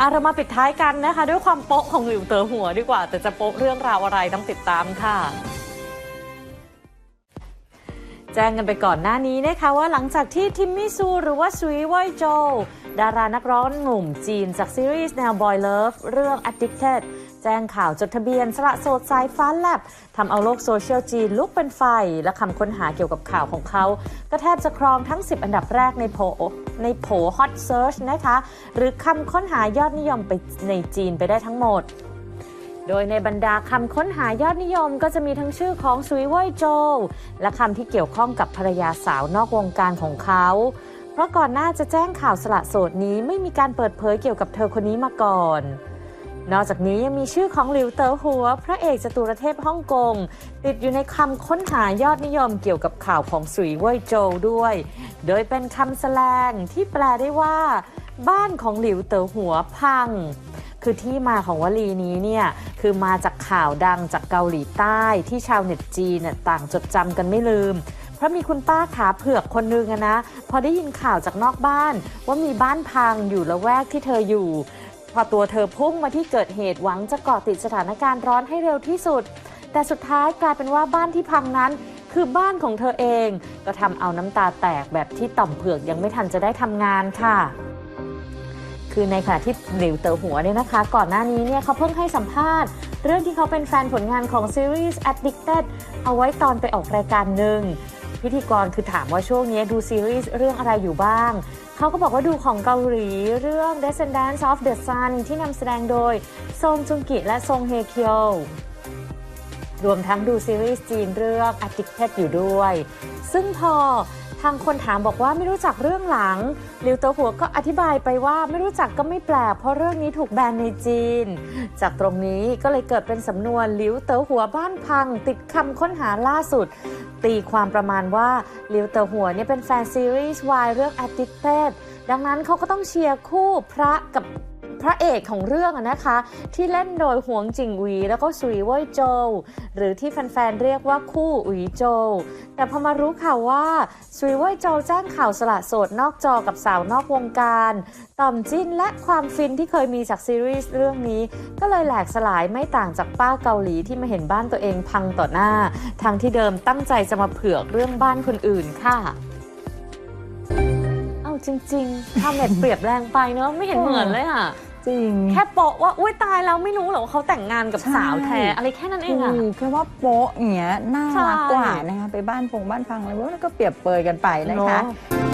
อะเรามาปิดท้ายกันนะคะ ด้วยความโป๊ะของหลิวเต๋อหัวดีกว่า แต่จะโป๊ะเรื่องราวอะไรต้องติดตามค่ะแจ้งกันไปก่อนหน้านี้นะคะว่าหลังจากที่ทิมมี่ซูหรือว่าซุยเว่ยโจ ดารานักร้องหนุ่มจีนจากซีรีส์แนวบอยเลิฟเรื่อง Addicted แจ้งข่าวจดทะเบียนสละโสดสายฟ้าแลบทำเอาโลกโซเชียลจีนลุกเป็นไฟ และคำค้นหาเกี่ยวกับข่าวของเขา ก็แทบจะครองทั้ง 10 อันดับแรกในโผในโผ Hot Search นะคะ หรือคำค้นหายอดนิยมไปในจีนไปได้ทั้งหมดโดยในบรรดาคำค้นหายอดนิยมก็จะมีทั้งชื่อของซุยเว่ยโจและคำที่เกี่ยวข้องกับภรรยาสาวนอกวงการของเขา เพราะก่อนหน้าจะแจ้งข่าวสละโสดนี้ไม่มีการเปิดเผยเกี่ยวกับเธอคนนี้มาก่อน นอกจากนี้ยังมีชื่อของหลิวเต๋อหัว พระเอกจตุรเทพฮ่องกง ติดอยู่ในคำค้นหายอดนิยมเกี่ยวกับข่าวของสุยเว่ยโจวด้วย โดยเป็นคำแสลงที่แปลได้ว่า บ้านของหลิวเต๋อหัวพังคือที่มาของวลีนี้เนี่ยคือมาจากข่าวดังจากเกาหลีใต้ที่ชาวเน็ตจีนต่างจดจำกันไม่ลืม เพราะมีคุณป้าขาเผือกคนนึงนะ พอได้ยินข่าวจากนอกบ้านว่ามีบ้านพังอยู่ละแวกที่เธออยู่ พอตัวเธอพุ่งมาที่เกิดเหตุหวังจะเกาะติดสถานการณ์ร้อนให้เร็วที่สุด แต่สุดท้ายกลายเป็นว่าบ้านที่พังนั้น คือบ้านของเธอเอง ก็ทำเอาน้ำตาแตกแบบที่ต่อมเผือกยังไม่ทันจะได้ทำงานค่ะคือในขณะที่หลิวเต๋อหัวเนี่ยนะคะ ก่อนหน้านี้เนี่ยเขาเพิ่งให้สัมภาษณ์ เรื่องที่เขาเป็นแฟนผลงานของซีรีส์ Addicted เอาไว้ตอนไปออกรายการหนึ่ง พิธีกรคือถามว่าช่วงนี้ดูซีรีส์เรื่องอะไรอยู่บ้าง เขาก็บอกว่าดูของเกาหลีเรื่อง Descendants of the Sun ที่นำแสดงโดยซงจุงกิและซงเฮเคียวรวมทั้งดูซีรีส์จีนเรื่อง Addicted อยู่ด้วย ซึ่งพอ ทางคนถามบอกว่าไม่รู้จักเรื่องหลังหลิวเตอหัวก็อธิบายไปว่าไม่รู้จักก็ไม่แปลก เพราะเรื่องนี้ถูกแบนในจีน จากตรงนี้ก็เลยเกิดเป็นสำนวนหลิวเตอหัวบ้านพัง ติดคำค้นหาล่าสุด ตีความประมาณว่าหลิวเตอหัวเนี่ยเป็นแฟนซีรีส์วายเรื่อง Addicted ดังนั้นเขาก็ต้องเชียร์คู่พระกับ พระเอกของเรื่องนะคะ ที่เล่นโดยหวงจิงหวีแล้วก็สุยเว่ยโจวหรือที่แฟนๆเรียกว่าคู่อุ๋ยโจวแต่พอมารู้ข่าวว่าสุยเว่ยโจวแจ้งข่าวสละโสดนอกจอกับสาวนอกวงการต่อมจิ้นและความฟินที่เคยมีจากซีรีส์เรื่องนี้ ก็เลยแหลกสลายไม่ต่างจากป้าเกาหลีที่มาเห็นบ้านตัวเองพังต่อหน้า ทางที่เดิมตั้งใจจะมาเผือกเรื่องบ้านคนอื่นค่ะเอาจริงๆทำเน็ตเปรียบแรงไปเนอะไม่เห็นเหมือนเลยอะ จริงแค่โปะว่าอุ้ยตายแล้วไม่รู้เหรอว่าเขาแต่งงานกับใช่สาวแท้อะไรแค่นั้นเองอะคือแค่ว่าโป๊ะอย่างเงี้ยน่ารักใช่กว่านะคะไปบ้านพงบ้านพังอะไรพวกนั้นก็เปรียบเปรยกันไปนะคะเนอะ